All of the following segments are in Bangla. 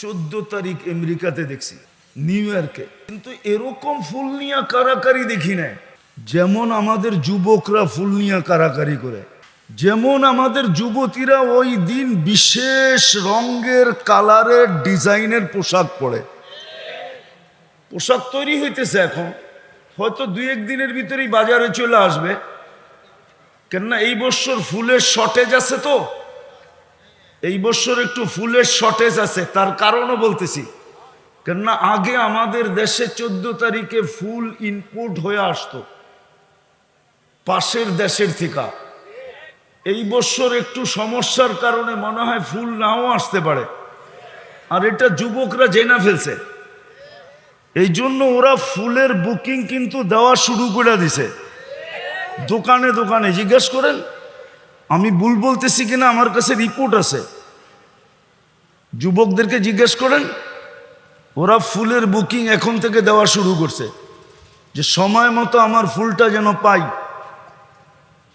চোদ্দ তারিখ আমেরিকাতে দেখছি নিউ ইয়র্কে কিন্তু এরকম ফুল নিয়ে কারাকারি দেখি না যেমন আমাদের যুবকরা ফুল নিয়ে কারাকারি করে। যেমন আমাদের যুবতীরা ওই দিন বিশেষ রঙের, কালারের, ডিজাইনের পোশাক পরে। পোশাক তৈরি হইতেছে এখন। হয়তো দুই এক দিনের ভিতরেই বাজারে চলে আসবে। কেননা এই বছর ফুলের শর্টেজ আছে তো। এই বছর একটু ফুলের শর্টেজ আছে, তার কারণও বলতেছি। কেননা আগে আমাদের দেশে চোদ্দ তারিখে ফুল ইনপুট হয়ে আসতো। পাশের দেশের থেকে। এই বছর একটু সমস্যার কারণে মনে হয় ফুল নাও আসতে পারে। আর এটা যুবকরা জেনা ফেলছে। এই জন্য ওরা ফুলের বুকিং কিন্তু দেওয়া শুরু করে দিছে। দোকানে দোকানে। জিজ্ঞেস করেন, আমি ভুল বলতেছি কিনা? আমার কাছে রিপোর্ট আছে। যুবকদেরকে জিজ্ঞেস করেন, ওরা ফুলের বুকিং এখন থেকে দেওয়া শুরু করছে, যে সময় মতো আমার ফুলটা যেন পাই।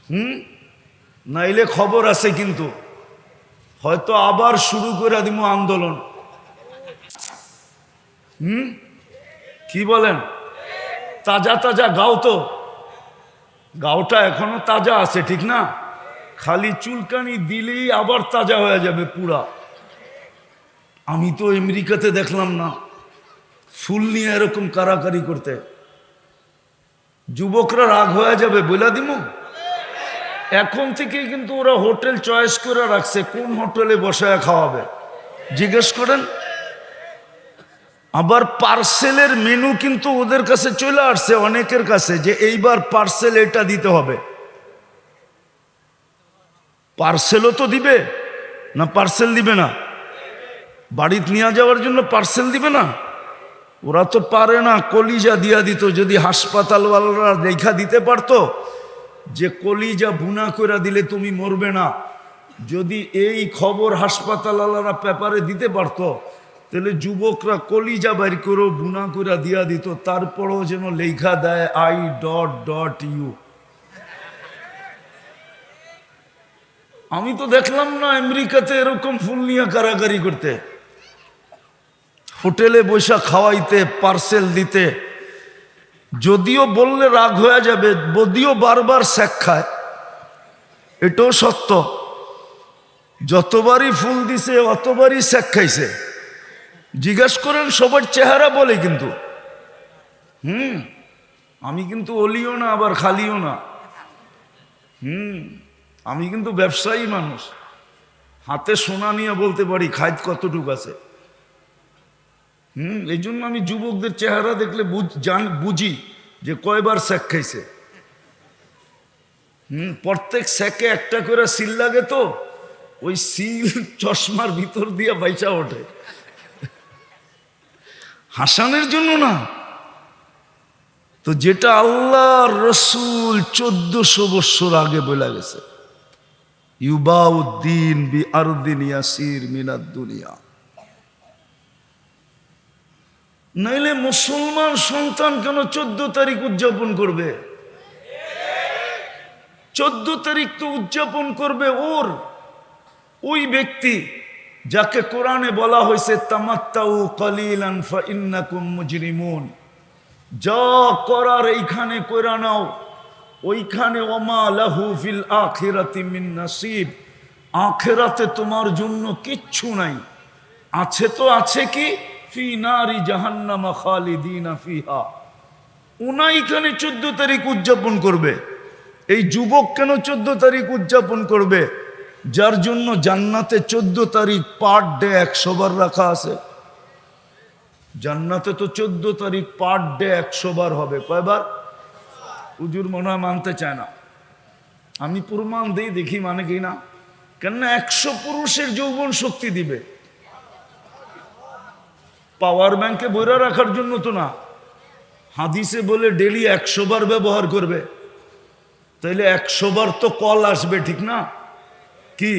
হুম? নাইলে খবর আছে কিন্তু, হয়তো আবার শুরু করে দিব আন্দোলন। হুম? কি বলেন? তাজা তাজা গাও তো। গাওটা এখনও তাজা আছে, ঠিক না? খালি চুলকানি দিলেই আবার তাজা হয়ে যাবে পুরা। আমি তো আমেরিকাতে দেখলাম না। ফুল নিয়ে এরকম কারাকারি করতে। যুবকরা রাগ হয়ে যাবে, বইলা দিমু? এখন থেকে কিন্তু ওরা হোটেল চয়েস করে রাখছে, কোন হোটেলে বসায় খাওয়াবে। জিজ্ঞেস করেন? আবার পার্সেলের মেনু কিন্তু ওদের কাছে চলে আসছে, অনেকের কাছে, যে এইবার পার্সেল এটা দিতে হবে। পার্সেলও তো দিবে, না পার্সেল দিবে না? বাড়িতে নিয়ে যাওয়ার জন্য পার্সেল দিবে না? ওরা তো পারে না, কলিজা দিয়া দিত, যদি হাসপাতালওয়ালারা লেখা দিতে পারতো, যে কলিজা বুনা করে দিলে তুমি মরবে না। যদি এই খবর হাসপাতালওয়ালারা পেপারে দিতে পারতো, তাহলে যুবকরা কলিজা বাইর করেও বুনা করে দিয়া দিত, তারপরও যেন লেখা দেয় আই ডট ডট ইউ আমি তো দেখলাম না, আমেরিকাতে এরকম ফুল নিয়ে কারাকারি করতে। হোটেলে বৈশা খাওয়াইতে পার্সেল দিতে। যদিও বললে রাগ হয়ে যাবে যদিও বারবার শেখ খায়। এটাও সত্য। যতবারই ফুল দিছে, অতবারই শেখ খাইছে। জিজ্ঞাস করেন, সবার চেহারা বলে কিন্তু। হুম, আমি কিন্তু অলিও না, আবার খালিও না। হুম, আমি কিন্তু ব্যবসায়ী মানুষ। হাতে সোনা নিয়ে বলতে পারি খাইত কতটুক আছে? হুম এই জন্য আমি যুবকদের চেহারা দেখলে জান, বুঝি যে কয়বার স্যাক খাইছে। হুম, প্রত্যেক স্যাকে একটা করে সিল লাগে তো, ওই সিল চশমার ভিতর দিয়ে বাইচা ওঠে। হাসানের জন্য না। তো যেটা আল্লাহ রসুল চোদ্দশো বৎসর আগে বলে গেছে, ইউবাউদ্দিন বি আরদিন ইয়াসির মিনাদ দুনিয়া। নাইলে মুসলমান সন্তান কেন চোদ্দ তারিখ উদযাপন করবে? চোদ্দ তারিখ তো উদযাপন করবে ওর, ওই ব্যক্তি যাকে কোরআনে বলা হয়েছে, তামাত্তাউ কলিলান ফা ইন্নাকুম মুজরিমুন। যা করার এইখানে কইরা নাও, ওইখানে ওমা লাহু ফিল আখিরাতি মিন নাসিব। আখেরাতে তোমার জন্য কিচ্ছু নাই। আছে তো আছে কি? ফি জাহান্নামা চোদ্দ তারিখ উদযাপন করবে। এই যুবক কেন চোদ্দ তারিখ উদযাপন করবে? যার জন্য জান্নাতে চোদ্দ তারিখ পার ডে একশো বার রাখা আছে। জান্নাতে তো চোদ্দ তারিখ পার ডে একশো বার হবে। কয়বার? উজুর মনে হয় মানতে চায় না। আমি প্রমাণ দিই দেখি মানে কি না? কেননা একশো পুরুষের যৌবন শক্তি দিবে। পাওয়ার ব্যাংকে বইরা রাখার জন্য তো না। হাদিসে বলে ডেলি একশো বার ব্যবহার করবে। তাইলে একশো বার তো কল আসবে, ঠিক না? কি?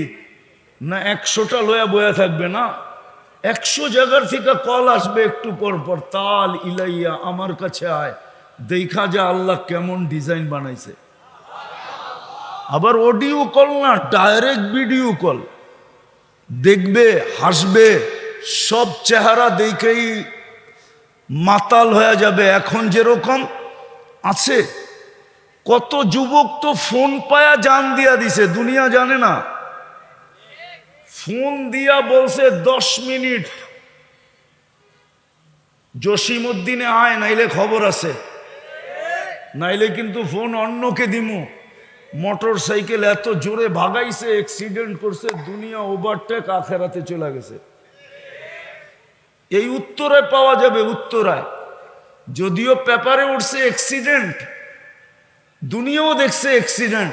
না একশোটা লয়া বয়া থাকবে না? একশো জায়গার থেকে কল আসবে একটু পর পর, তাল ইলাইয়া আমার কাছে আয়। দেখা যা আল্লাহ কেমন ডিজাইন বানাইছে। আবার অডিও কল না, ডাইরেক্ট ভিডিও কল। দেখবে, হাসবে। সব চেহারা দেখেই মাতাল হয়ে যাবে। এখন যেরকম আছে, কত যুবক তো ফোন পায়া জান দিয়া দিছে, দুনিয়া জানে না। ফোন দিয়া বলছে, দশ মিনিট। জসিমুদ্দিনে আয়, নাইলে খবর আছে। নাইলে কিন্তু ফোন অন্যকে দিমু। মোটর সাইকেল এত জোরে ভাগাইছে, অ্যাক্সিডেন্ট করছে, দুনিয়া ওভারটেক আখেরাতে চলে গেছে। এই উত্তরায় পাওয়া যাবে উত্তরায়। যদিও পেপারে উঠছে অ্যাক্সিডেন্ট দুনিয়াও দেখছে অ্যাক্সিডেন্ট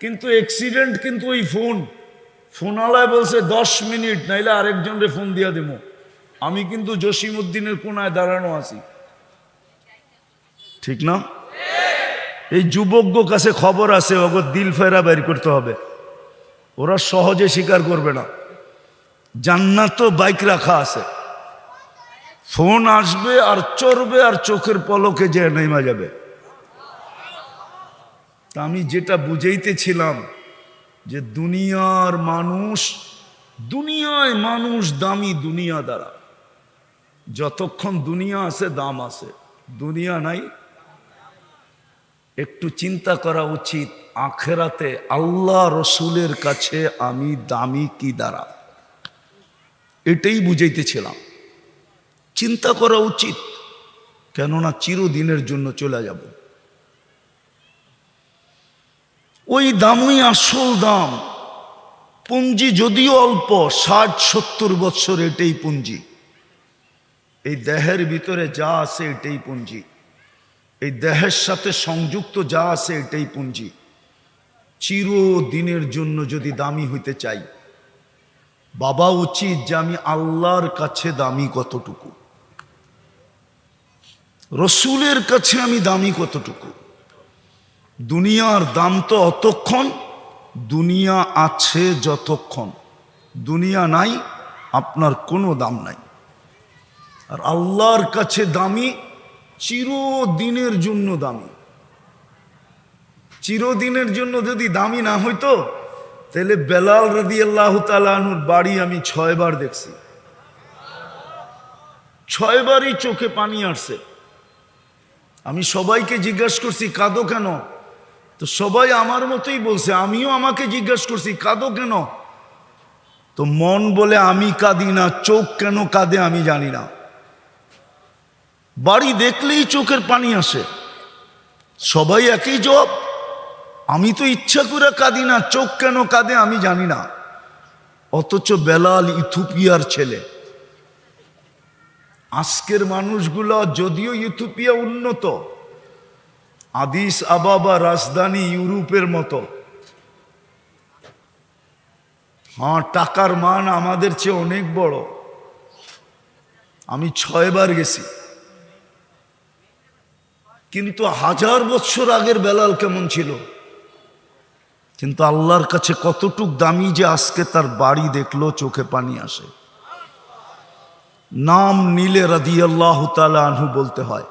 কিন্তু অ্যাক্সিডেন্ট কিন্তু ওই ফোন ফোনালায় বলছে দশ মিনিট, নাইলে আরেকজনরে ফোন দিয়া দেবো। আমি কিন্তু জসিম উদ্দিনের কোনায় দাঁড়ানো আছি। ঠিক না? এই যুবজ্ঞ কাছে খবর আছে, ওগো দিল ফেরা বের করতে হবে। ওরা সহজে স্বীকার করবে না। জান্নাত বাইক রাখা আছে। ফোন আসবে আর চড়বে আর চোখের পলকে যে নেমা যাবে। তা আমি যেটা বুঝাইতেছিলাম যে দুনিয়ার মানুষ, দুনিয়ায় মানুষ দামি দুনিয়া দ্বারা। যতক্ষণ দুনিয়া আছে, দাম আছে। দুনিয়া নাই। একটু চিন্তা করা উচিত, আখেরাতে আল্লাহ রসুলের কাছে আমি দামি কি দ্বারা? এটাই বুঝাইতেছিলাম। চিন্তা করা উচিত কেননা চিরদিনের জন্য চলে যাব। ওই দামই আসল দাম। পুঞ্জি যদিও অল্প, ষাট, সত্তর বৎসর এটাই পুঞ্জি। এই দেহের ভিতরে যা আছে এটাই পুঞ্জি। এই দেহের সাথে সংযুক্ত যা আছে এটাই পুঞ্জি। চিরদিনের জন্য যদি দামি হইতে চাই, বাবা উচিত যে আমি আল্লাহর কাছে দামি কতটুকু। রসুলের কাছে আমি দামি কতটুকু? দুনিয়ার দাম তো অতক্ষণ, দুনিয়া আছে যতক্ষণ। দুনিয়া নাই, আপনার কোনো দাম নাই। আর আল্লাহর কাছে দামি, চিরদিনের জন্য দামি। চিরদিনের জন্য যদি দামি না হইতো, তাহলে বেলাল রদি আল্লাহ তালুর বাড়ি আমি ছয়বার দেখছি। ছয়বারই চোখে পানি আসছে। আমি সবাইকে জিজ্ঞাসা করছি, কাঁদো কেন? তো সবাই আমার মতোই বলছে, আমিও আমাকে জিজ্ঞাসা করছি, কাঁদো কেন? তো মন বলে, আমি কাঁদি না, চোখ কেন কাঁদে আমি জানি না। বাড়ি দেখলেই চোখের পানি আসে। সবাই একই জব আমি তো ইচ্ছা করে কাঁদি না, চোখ কেন কাঁদে আমি জানি না। অথচ বেলাল ইথুপিয়ার ছেলে। আজকের মানুষগুলো যদিও ইথুপিয়া উন্নত, আদিস আবাবা রাজধানী ইউরোপের মতো। হ্যাঁ টাকার মান আমাদের চেয়ে অনেক বড়। আমি ছয়বার গেছি। কিন্তু হাজার বছর আগের বেলাল কেমন ছিল? কিন্তু আল্লাহর কাছে কতটুক দামি যে আজকে তার বাড়ি দেখল, চোখে পানি আসে। নাম নিলে রাদি আল্লাহ আনহু বলতে হয়।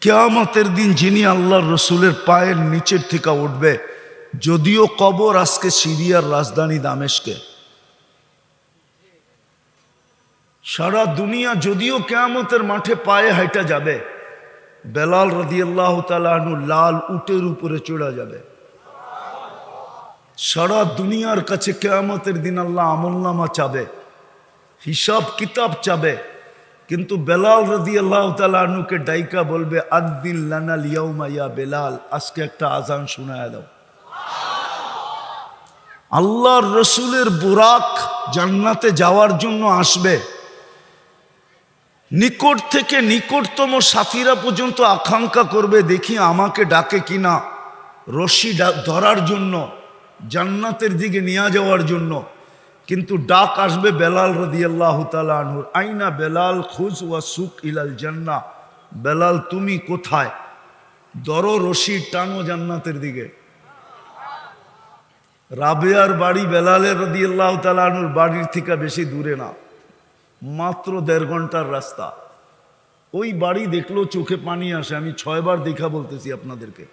কেয়ামতের দিন যিনি আল্লাহর রসুলের পায়ের নিচের থেকে উঠবে, যদিও কবর আজকে সিরিয়ার রাজধানী দামেশকে সারা দুনিয়া যদিও কেয়ামতের মাঠে পায়ে হাইটা যাবে, বেলাল রদিয়াল্লাহ তালু লাল উটের উপরে চড়া যাবে। সারা দুনিয়ার কাছে কেয়ামতের দিন আল্লাহ আমলনামা চাবে। হিসাব কিতাব চাবে। কিন্তু বেলাল রদি আল্লাহ তালুকে ডাইকা বলবে আদিন লানাল ইয়া বেলাল, আজকে একটা আজান শোনায় দাও। আল্লাহর রসুলের বুরাক জান্নাতে যাওয়ার জন্য আসবে। নিকট থেকে নিকটতম সাথীরা পর্যন্ত আকাঙ্ক্ষা করবে, দেখি আমাকে ডাকে কিনা, রশি ধরার জন্য, জান্নাতের দিকে নিয়ে যাওয়ার জন্য। কিন্তু ডাক আসবে বেলাল রদিয়াল্লাহ তালুর আইনা বেলাল খুজ ওয়া সুক ইলাল জান্না? বেলাল, তুমি কোথায়? দর রশি টানো জান্নাতের দিকে। রাবেয়ার বাড়ি বেলালের রদিয়াল্লাহ তালুর বাড়ির থেকে বেশি দূরে না। মাত্র দেড় ঘণ্টার রাস্তা। ওই বাড়ি দেখল চোখে পানি আসে। আমি ছয়বার দেখা বলতেছি আপনাদেরকে।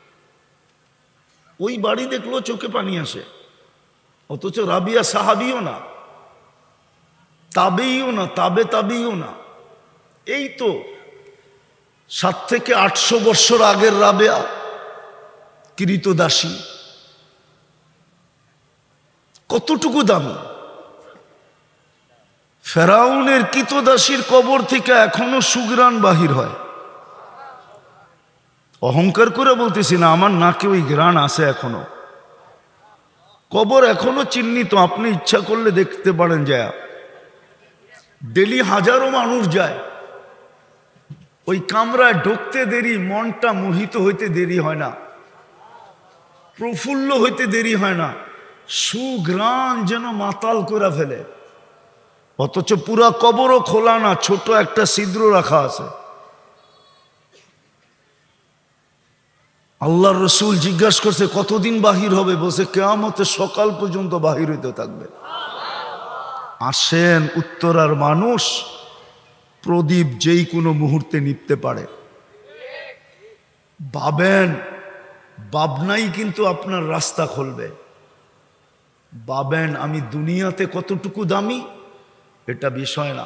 ওই বাড়ি দেখল চোখে পানি আসে। অথচ রাবিয়া সাহাবিও না, তাবেইও না, তাবে তাবেইও না। এই তো সাত থেকে আটশো বৎসর আগের রাবেয়া, কৃতদাসী। কতটুকু দামি? ফেরাউনের কৃতদাসীর কবর থেকে এখনও সুগ্রাণ বাহির হয়। অহংকার করে বলতেছি না, আমার নাকে ওই গ্রাণ আছে এখনও। কবর এখনও চিহ্নিত, আপনি ইচ্ছা করলে দেখতে পারেন যায়। ডেলি হাজারো মানুষ যায়। ওই কামরায় ঢুকতে দেরি, মনটা মোহিত হইতে দেরি হয় না। প্রফুল্ল হইতে দেরি হয় না। সুগ্রাণ যেন মাতাল করে ফেলে। অথচ পুরা কবরও খোলা না, ছোট একটা ছিদ্র রাখা আছে। আল্লাহর রসুল জিজ্ঞাসা করছে, কতদিন বাহির হবে? বসে কেয়ামতে সকাল পর্যন্ত বাহির হইতে থাকবে। আসেন উত্তরার মানুষ, প্রদীপ যেই কোনো মুহূর্তে নিপতে পারে। ভাবেন, ভাবনাই কিন্তু আপনার রাস্তা খুলবে। ভাবেন, আমি দুনিয়াতে কতটুকু দামি? এটা বিষয় না।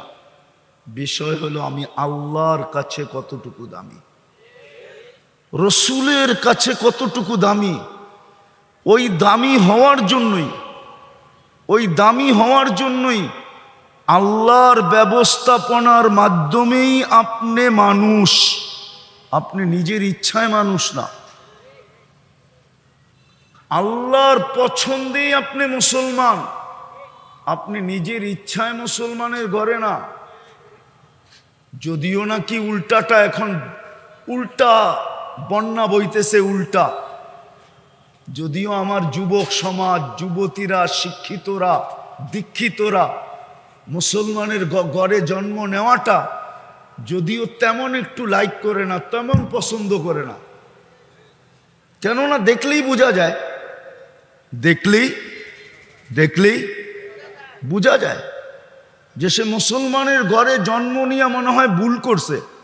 বিষয় হলো, আমি আল্লাহর কাছে কতটুকু দামি? রসুলের কাছে কতটুকু দামি? ওই দামি হওয়ার জন্যই। ওই দামি হওয়ার জন্যই আল্লাহর ব্যবস্থাপনার মাধ্যমেই আপনি মানুষ। আপনি নিজের ইচ্ছায় মানুষ না। আল্লাহর পছন্দেই আপনি মুসলমান। আপনি নিজের ইচ্ছায় মুসলমানের ঘরে না। যদিও নাকি উল্টাটা এখন উল্টা বন্যা বইতেছে উল্টা। যদিও আমার যুবক সমাজ, যুবতীরা, শিক্ষিতরা, দীক্ষিতরা মুসলমানের গ- ঘরে জন্ম নেওয়াটা যদিও তেমন একটু লাইক করে না, তেমন পছন্দ করে না। কেননা দেখলেই বোঝা যায়, দেখলেই দেখলেই বোঝা যায় যে সে মুসলমানের ঘরে জন্ম নিয়ে মনে হয় ভুল করছে।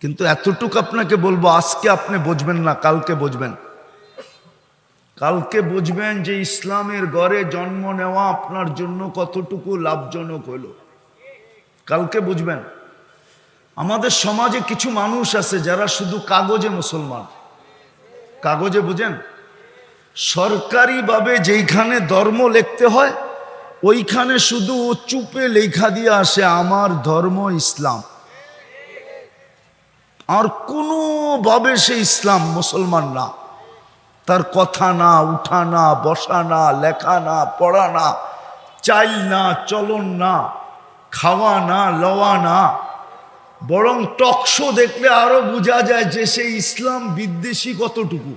কিন্তু এতটুকু আপনাকে বলব, আজকে আপনি বুঝবেন না, কালকে বুঝবেন। কালকে বুঝবেন যে ইসলামের গড়ে জন্ম নেওয়া আপনার জন্য কতটুকু লাভজনক হলো। কালকে বুঝবেন। আমাদের সমাজে কিছু মানুষ আছে যারা শুধু কাগজে মুসলমান। কাগজে বুঝেন? সরকারিভাবে যেইখানে ধর্ম লিখতে হয়, ওইখানে শুধু চুপে লেখা দিয়ে আসে, আমার ধর্ম ইসলাম। আর কোনোভাবে সে ইসলাম মুসলমান না। তার কথা না, উঠা না, বসা না, লেখা না, পড়া না, চাই না, চলন না, খাওয়া না, লওয়া না, বরং টকশো দেখলে আরও বোঝা যায় যে সে ইসলাম বিদ্বেষী কতটুকু।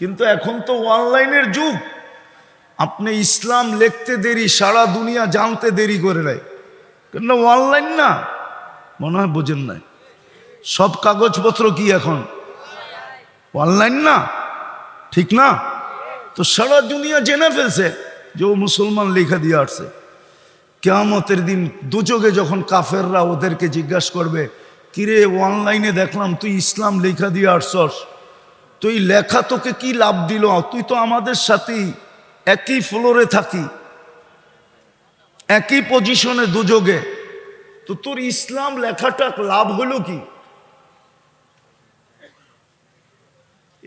কিন্তু এখন তো অনলাইনের যুগ। আপনি ইসলাম লিখতে দেরি, সারা দুনিয়া জানতে দেরি করে নেয় কেন অনলাইন না, মনে হয় বোঝেন নাই। সব কাগজপত্র কি এখন? অনলাইন না? ঠিক না? তো সারা দুনিয়া জেনে ফেলছে যে ও মুসলমান লেখা দিয়ে আসছে। কেয়ামতের দিন দুচোগে যখন কাফেররা ওদেরকে জিজ্ঞাসা করবে, কিরে, অনলাইনে দেখলাম তুই ইসলাম লেখা দিয়ে আসছস। তুই লেখা তোকে কি লাভ দিল? তুই তো আমাদের সাথেই একই ফ্লোরে থাকি। একই পজিশনে দুযোগে তো তোর ইসলাম লেখাটা লাভ হলো কি?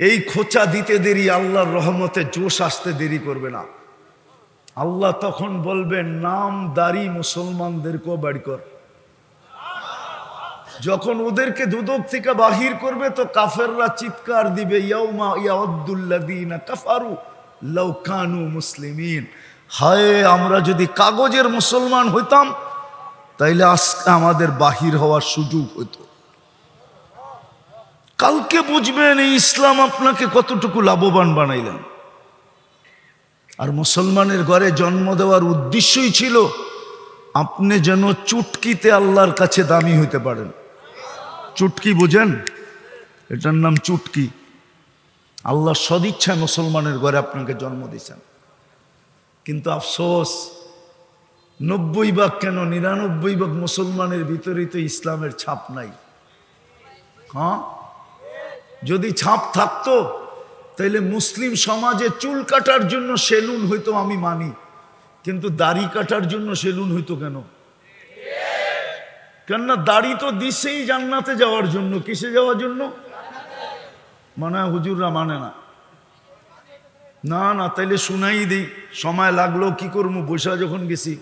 এই খোঁচা দিতে দেরি, আল্লাহর রহমতে জোশ আসতে দেরি করবে না। আল্লাহ তখন বলবেন, নাম দাড়ি মুসলমানদেরকেও বাড়ি কর। যখন ওদেরকে দুদক থেকে বাহির করবে, তো কাফেররা চিৎকার দিবে কাফারু মুসলিমিন। হায়, আমরা যদি কাগজের মুসলমান হইতাম, তাইলে আজকে আমাদের বাহির হওয়ার সুযোগ হতো কালকে বুঝবেন, এই ইসলাম আপনাকে কতটুকু লাভবান বানাইলেন? আর মুসলমানের ঘরে জন্ম দেওয়ার উদ্দেশ্যই ছিল, আপনি যেন চুটকিতে আল্লাহর কাছে দামি হইতে পারেন। চুটকি বুঝেন? এটার নাম চুটকি। আল্লাহ সদিচ্ছায় মুসলমানের ঘরে আপনাকে জন্ম দিয়েছেন। কিন্তু আফসোস, নব্বই ভাগ কেন? নিরানব্বই ভাগ মুসলমানের ভিতরেই তো ইসলামের ছাপ নাই। হ্যাঁ? যদি ছাপ থাকতো, তাইলে মুসলিম সমাজে চুল কাটার জন্য সেলুন হইতো আমি মানি, কিন্তু দাড়ি কাটার জন্য সেলুন হইতো কেন? কেননা দাড়ি তো দিছেই জান্নাতে যাওয়ার জন্য, কিসে যাওয়ার জন্য? মানে হুজুররা মানে না। না না, তাইলে শুনাই দিই, সময় লাগল, কি করব? বৈশা যখন গেছি